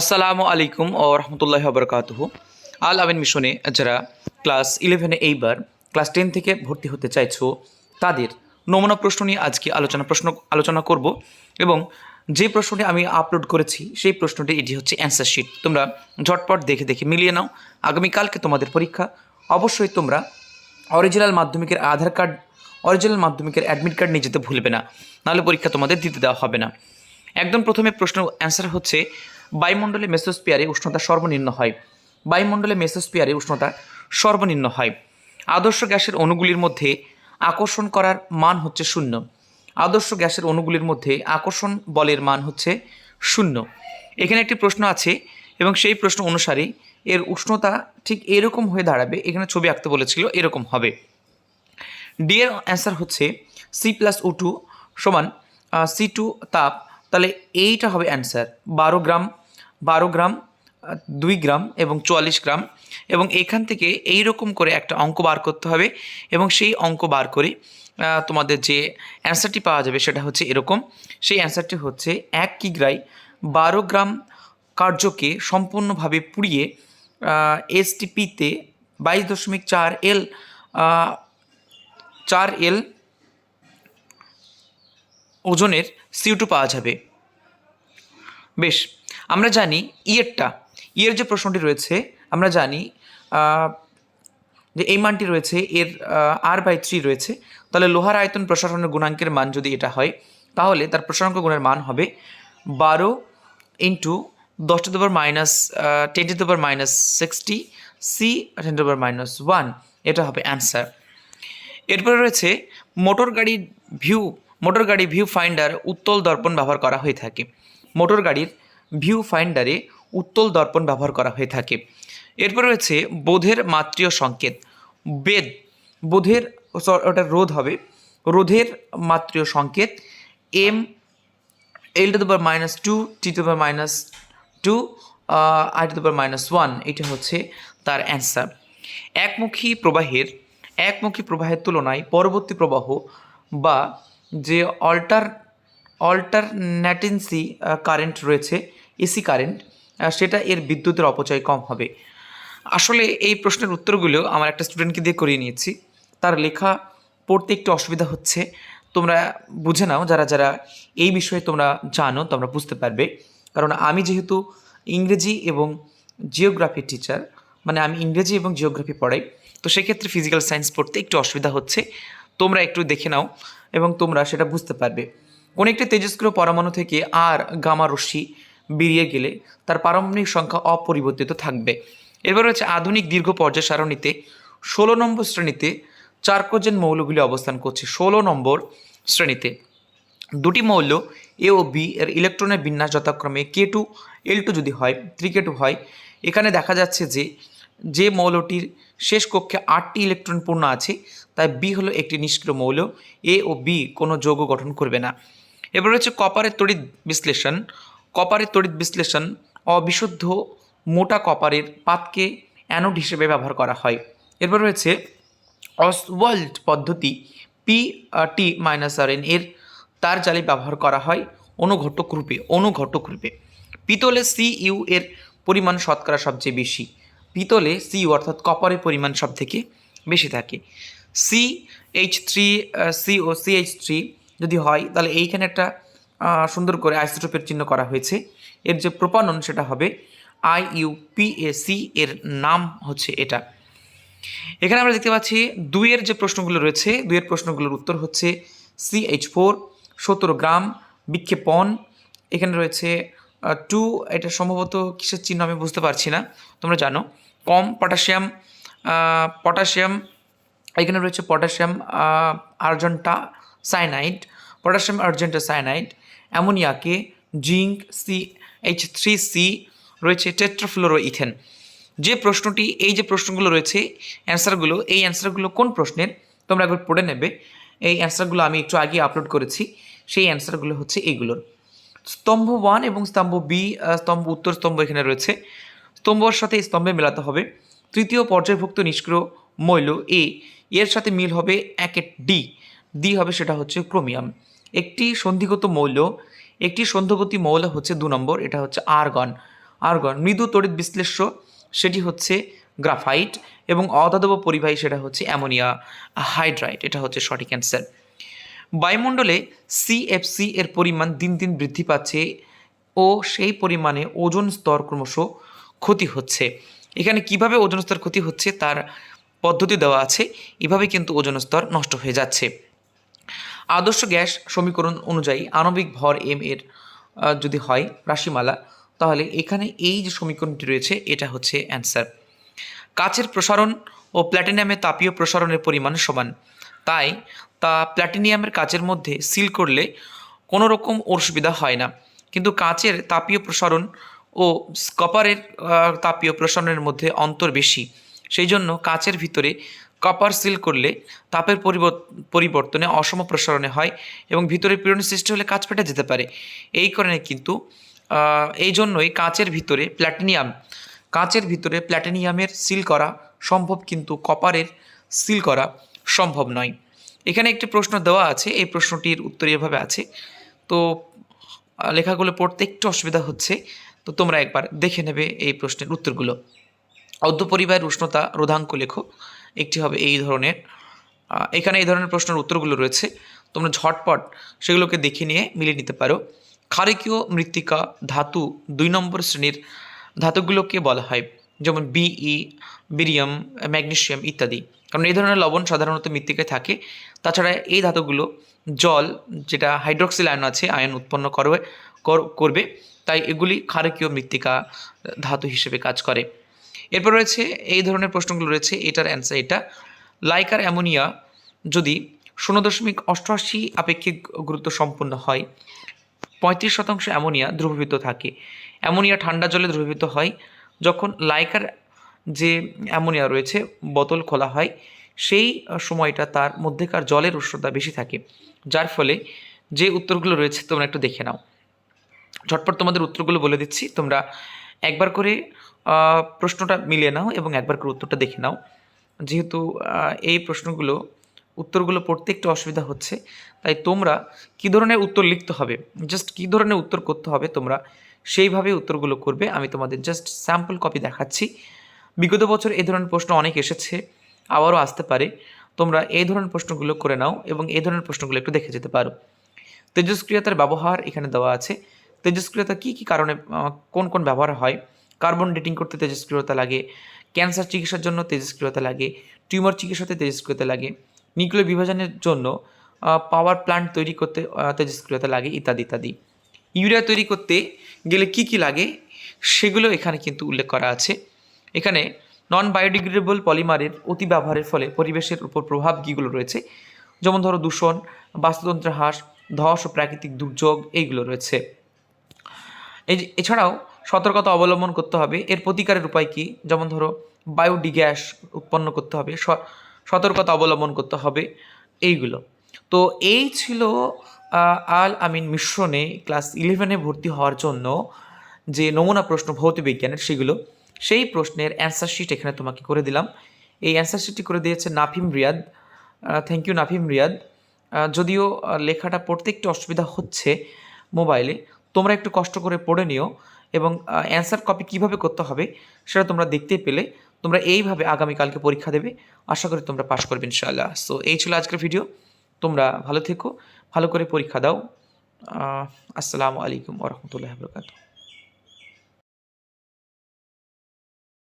আসসালামু আলাইকুম ও রহমতুল্লাহ বরকাতুহ। আল আমিন মিশনে যারা ক্লাস ইলেভেনে এইবার, ক্লাস টেন থেকে ভর্তি হতে চাইছো, তাদের নমুনা প্রশ্ন নিয়ে আজকে আলোচনা প্রশ্ন, আলোচনা করব এবং যে প্রশ্নটি আমি আপলোড করেছি, সেই প্রশ্নটি এটি হচ্ছে অ্যান্সার শিট তোমরা ঝটপট দেখে দেখে মিলিয়ে নাও। আগামীকালকে তোমাদের পরীক্ষা। অবশ্যই তোমরা অরিজিনাল মাধ্যমিকের আধার কার্ড অরিজিনাল মাধ্যমিকের অ্যাডমিট কার্ড নিয়ে যেতে ভুলবে না। নাহলে পরীক্ষা তোমাদের দিতে দেওয়া হবে না। একদম প্রথমে প্রশ্ন অ্যান্সার হচ্ছে বায়ুমণ্ডলে মেসোস্পিয়ারে উষ্ণতা সর্বনিম্ন হয়। বায়ুমণ্ডলে মেসোস্পিয়ারে উষ্ণতা সর্বনিম্ন হয়। আদর্শ গ্যাসের অণুগুলির মধ্যে আকর্ষণ করার মান হচ্ছে শূন্য। আদর্শ গ্যাসের অণুগুলির মধ্যে আকর্ষণ বলের মান হচ্ছে শূন্য। এখানে একটি প্রশ্ন আছে এবং সেই প্রশ্ন অনুসারে এর উষ্ণতা ঠিক এরকম হয়ে দাঁড়াবে, এখানে ছবি আঁকতে বলেছিল, এরকম হবে। ডি এর অ্যান্সার হচ্ছে সি প্লাস ও টু সমান সি টু তাপ, তাহলে এইটা হবে অ্যান্সার বারো গ্রাম বারো গ্রাম দুই গ্রাম এবং চুয়াল্লিশ গ্রাম এবং এখান থেকে এই রকম করে একটা অঙ্ক বার করতে হবে এবং সেই অঙ্ক বার করে তোমাদের যে অ্যান্সারটি পাওয়া যাবে সেটা হচ্ছে এরকম। সেই অ্যান্সারটি হচ্ছে এক কিগ্রায় বারো গ্রাম কার্যকে সম্পূর্ণভাবে পুড়িয়ে এসটিপিতে বাইশ দশমিক চার এল চার এল ওজনের সিউটু পাওয়া যাবে। বেশ আমরা জানি ইয়েরটা, ইয়ের যে প্রশ্নটি রয়েছে, আমরা জানি যে এই মানটি রয়েছে, এর আর বাই থ্রি রয়েছে। তাহলে লোহার আয়তন প্রসারণের গুণাঙ্কের মান যদি এটা হয়, তাহলে তার প্রসারাঙ্ক গুণের মান হবে বারো ইন্টু দশ টু দেবার মাইনাস টেন টু দেবার মাইনাস সিক্সটি সি টেন দেবার মাইনাস ওয়ান এটা হবে অ্যান্সার এরপরে রয়েছে মোটর গাড়ির ভিউ মোটর গাড়ি ভিউ ফাইন্ডার উত্তল দর্পণ ব্যবহার করা হয়ে থাকে। মোটর গাড়ির ভিউ ফাইন্ডারে উত্তল দর্পণ ব্যবহার করা হয়ে থাকে। এরপর রয়েছে বোধের মাতৃয় সংকেত। বেদ, বোধের ওটা রোধ হবে। রোধের মাতৃয় সংকেত M, L two the minus two, T two the minus two I two the minus one. এটা হচ্ছে তার অ্যান্সার। একমুখী প্রবাহের একমুখী প্রবাহের তুলনায় পরবর্তী প্রবাহ বা যে অল্টার অল্টারন্যাটেন্সি কারেন্ট রয়েছে এসি কারেন্ট সেটা এর বিদ্যুতের অপচয় কম হবে। আসলে এই প্রশ্নের উত্তরগুলো আমার একটা স্টুডেন্টকে দিয়ে করিয়ে নিয়েছি। তার লেখা পড়তে একটু অসুবিধা হচ্ছে। তোমরা বুঝে নাও যারা যারা এই বিষয়ে তোমরা জানো, তোমরা বুঝতে পারবে। কারণ আমি যেহেতু ইংরেজি এবং জিওগ্রাফির টিচার মানে আমি ইংরেজি এবং জিওগ্রাফি পড়াই, তো সেক্ষেত্রে ফিজিক্যাল সায়েন্স পড়তে একটু অসুবিধা হচ্ছে। তোমরা একটু দেখে নাও এবং তোমরা সেটা বুঝতে পারবে। কোন একটি তেজস্ক্রিয় পরমাণু থেকে আর গামা রশ্মি বেরিয়ে গেলে তার পারমাণবিক সংখ্যা অপরিবর্তিত থাকবে। এরপর রয়েছে আধুনিক দীর্ঘ পর্যায় সারণীতে ষোলো নম্বর শ্রেণীতে চারকোজেন মৌলগুলি অবস্থান করছে ষোলো নম্বর শ্রেণীতে। দুটি মৌল এ ও বি এর ইলেকট্রনের বিন্যাস যথাক্রমে কে টু এল টু যদি হয় থ্রি কে টু হয়, এখানে দেখা যাচ্ছে যে যে মৌলটির শেষ কক্ষে আটটি ইলেকট্রন পূর্ণ আছে, তাই বি হলো একটি নিষ্ক্রিয় মৌল এ ও বি কোনো যৌগ গঠন করবে না। এবার রয়েছে কপারের তড়িৎ বিশ্লেষণ কপারের তড়িৎ বিশ্লেষণ অবিশুদ্ধ মোটা কপারের পাতকে অ্যানোড হিসেবে ব্যবহার করা হয়। এরপর রয়েছে অসওয়াল্ড পদ্ধতি P T minus R N এর তার জালি ব্যবহার করা হয় অনুঘটক রূপে অনুঘটক রূপে। পিতলে সি ইউ এর পরিমাণ শতকরা সবচেয়ে বেশি। পিতলে সি ইউ অর্থাৎ কপারের পরিমাণ সব থেকে বেশি থাকে। C H three C O C H three যদি হয়, তাহলে এইখানে একটা সুন্দর করে আইসোটোপের চিহ্ন করা হয়েছে। এর যে প্রপানন সেটা হবে I U P A C, এর নাম হচ্ছে এটা। এখানে আমরা দেখতে পাচ্ছি দুইয়ের যে প্রশ্নগুলো রয়েছে, দুইয়ের প্রশ্নগুলোর উত্তর হচ্ছে সি এইচ ফোর সতেরো গ্রাম, বিক্ষেপণ। এখানে রয়েছে টু, এটা সম্ভবত কিসের চিহ্ন আমি বুঝতে পারছি না, তোমরা জানো। কম, পটাশিয়াম পটাশিয়াম, এখানে রয়েছে potassium argenta cyanide, potassium, argenta cyanide. অ্যামোনিয়াকে zinc C, H three C রয়েছে টেট্রাফ্লোরো ইথেন যে প্রশ্নটি, এই যে প্রশ্নগুলো রয়েছে, অ্যান্সারগুলো, এই অ্যান্সারগুলো কোন প্রশ্নের? তোমরা একবার পড়ে নেবে। এই অ্যান্সারগুলো আমি একটু আগে আপলোড করেছি। সেই অ্যান্সারগুলো হচ্ছে এইগুলোর স্তম্ভ ওয়ান এবং স্তম্ভ বি স্তম্ভ, উত্তর স্তম্ভ এখানে রয়েছে। স্তম্ভর সাথে স্তম্ভে মেলাতে হবে। তৃতীয় পর্যায়ভুক্ত নিষ্ক্রিয় মৌল এ, এর সাথে মিল হবে একের ডি। ডি হবে সেটা হচ্ছে ক্রোমিয়াম। একটি সন্ধিগত মৌল, একটি সন্ধিগতি মৌল হচ্ছে দু নম্বর, এটা হচ্ছে আর্গন। আর্গন, মৃদু তড়িৎ বিশ্লেষ্য, সেটি হচ্ছে গ্রাফাইট এবং অধাতব পরিবাহী সেটা হচ্ছে অ্যামোনিয়া, হাইড্রাইট, এটা হচ্ছে সঠিক অ্যান্সার। বায়ুমণ্ডলে সিএফসি এর পরিমাণ দিন দিন বৃদ্ধি পাচ্ছে ও সেই পরিমাণে ওজন স্তর ক্রমশ ক্ষতি হচ্ছে। এখানে কীভাবে ওজন স্তর ক্ষতি হচ্ছে তার পদ্ধতি দেওয়া আছে, এভাবে কিন্তু ওজন স্তর নষ্ট হয়ে যাচ্ছে। আদর্শ গ্যাস সমীকরণ অনুযায়ী আণবিক ভর এম এর যদি হয় রাশিমালা, তাহলে এখানে এই যে সমীকরণটি রয়েছে, এটা হচ্ছে অ্যান্সার কাচের প্রসারণ ও প্ল্যাটিনামের তাপীয় প্রসারণের পরিমাণ সমান। তাই তা প্ল্যাটিনিয়ামের কাচের মধ্যে সিল করলে কোনো রকম অসুবিধা হয় না। কিন্তু কাচের তাপীয় প্রসারণ ও কপারের তাপীয় প্রসারণের মধ্যে অন্তর বেশি। সেই জন্য কাচের ভিতরে কপার সিল করলে তাপের পরিবর্ত- পরিবর্তনে অসম প্রসারণে হয় এবং ভিতরে পীড়ন সৃষ্টি হলে কাঁচ ফেটে যেতে পারে। এই কারণে কিন্তু এই জন্যই কাঁচের ভিতরে প্ল্যাটিনিয়াম কাঁচের ভিতরে প্ল্যাটিনিয়ামের সিল করা সম্ভব কিন্তু কপারের সিল করা সম্ভব নয়। এখানে একটি প্রশ্ন দেওয়া আছে, এই প্রশ্নটির উত্তর এভাবে আছে। তো লেখাগুলো পড়তে একটু অসুবিধা হচ্ছে, তো তোমরা একবার দেখে নেবে এই প্রশ্নের উত্তরগুলো। অদ্য পরিবাহের উষ্ণতা রোধাঙ্ক লেখো। একটি হবে এই ধরনের। এখানে এই ধরনের প্রশ্নের উত্তরগুলো রয়েছে। তোমরা ঝটপট সেগুলোকে দেখে নিয়ে মিলিয়ে নিতে পারো। ক্ষারকীয় মৃত্তিকা ধাতু দুই নম্বর শ্রেণির ধাতুগুলোকে বলা হয়, যেমন বিই বিরিয়াম ম্যাগনেসিয়াম ইত্যাদি। কারণ এই ধরনের লবণ সাধারণত মৃত্তিকায় থাকে। তাছাড়া এই ধাতুগুলো জল, যেটা হাইড্রোক্সিল আয়ন আছে আয়ন উৎপন্ন করবে, কর- করবে। তাই এগুলি ক্ষারকীয় মৃত্তিকা ধাতু হিসেবে কাজ করে। এরপর রয়েছে এই ধরনের প্রশ্নগুলো রয়েছে, এটার অ্যান্সার এটা। লাইকার অ্যামোনিয়া যদি শূন্য দশমিক অষ্টআশি আপেক্ষিক গুরুত্ব সম্পন্ন হয়, পঁয়ত্রিশ শতাংশ অ্যামোনিয়া দ্রবীভূত থাকে। অ্যামোনিয়া ঠান্ডা জলে দ্রবীভূত হয়, যখন লাইকার যে অ্যামোনিয়া রয়েছে, বোতল খোলা হয়, সেই সময়টা তার মধ্যেকার জলের উষ্ণতা বেশি থাকে। যার ফলে যে উত্তরগুলো রয়েছে, তোমরা একটু দেখে নাও। ঝটপট তোমাদের উত্তরগুলো বলে দিচ্ছি, তোমরা একবার করে প্রশ্নটা মিলিয়ে নাও এবং একবার করে উত্তরটা দেখে নাও। যেহেতু এই প্রশ্নগুলো, উত্তরগুলো পড়তে একটু অসুবিধা হচ্ছে, তাই তোমরা কী ধরনের উত্তর লিখতে হবে জাস্ট কী ধরনের উত্তর করতে হবে তোমরা, সেইভাবে উত্তরগুলো করবে। আমি তোমাদের জাস্ট স্যাম্পল কপি দেখাচ্ছি। বিগত বছর এই ধরনের প্রশ্ন অনেক এসেছে, আবারও আসতে পারে। তোমরা এই ধরনের প্রশ্নগুলো করে নাও এবং এই ধরনের প্রশ্নগুলো একটু দেখে যেতে পারো। তেজস্ক্রিয়তার ব্যবহার এখানে দেওয়া আছে। তেজস্ক্রিয়তা কী কী কারণে কোন কোন ব্যবহার হয়? কার্বন ডেটিং করতে তেজস্ক্রিয়তা লাগে, ক্যান্সার চিকিৎসার জন্য তেজস্ক্রিয়তা লাগে, টিউমার চিকিৎসাতে তেজস্ক্রিয়তা লাগে নিউক্লিয় বিভাজনের জন্য পাওয়ার প্ল্যান্ট তৈরি করতে তেজস্ক্রিয়তা লাগে ইত্যাদি ইত্যাদি। ইউরিয়া তৈরি করতে গেলে কি কি লাগে সেগুলো এখানে কিন্তু উল্লেখ করা আছে। এখানে নন বায়োডিগ্রেডেবল পলিমারের অতি ব্যবহারের ফলে পরিবেশের উপর প্রভাব কীগুলো রয়েছে? যেমন ধরো দূষণ, বাস্তুতন্ত্রের হ্রাস, ধস ও প্রাকৃতিক দুর্যোগ, এইগুলো রয়েছে। এছাড়াও সতর্কতা অবলম্বন করতে হবে। এর প্রতিকারের উপায় কী? যেমন ধরো বায়োডি গ্যাস উৎপন্ন করতে হবে সতর্কতা অবলম্বন করতে হবে, এইগুলো। তো এই ছিল আল আমিন মিশ্রণে ক্লাস ইলেভেনে ভর্তি হওয়ার জন্য যে নমুনা প্রশ্ন ভৌত বিজ্ঞানের, সেগুলো। সেই প্রশ্নের অ্যান্সার শিট এখানে তোমাকে করে দিলাম। এই অ্যান্সার শিটটি করে দিয়েছে Nafim Riyad. Thank you Nafim Riyad. যদিও লেখাটা পড়তে একটু অসুবিধা হচ্ছে মোবাইলে, তোমরা একটু কষ্ট করে পড়ে নিও। এবং অ্যান্সার কপি কীভাবে করতে হবে সেটা তোমরা দেখতে পেলে। তোমরা এইভাবে আগামীকালকে পরীক্ষা দেবে। আশা করি তোমরা পাশ করবে ইনশাআল্লাহ। সো এই ছিল আজকের ভিডিও তোমরা ভালো থেকো, ভালো করে পরীক্ষা দাও। আসসালামু আলাইকুম ওরহমতুল্লাহ বরকাত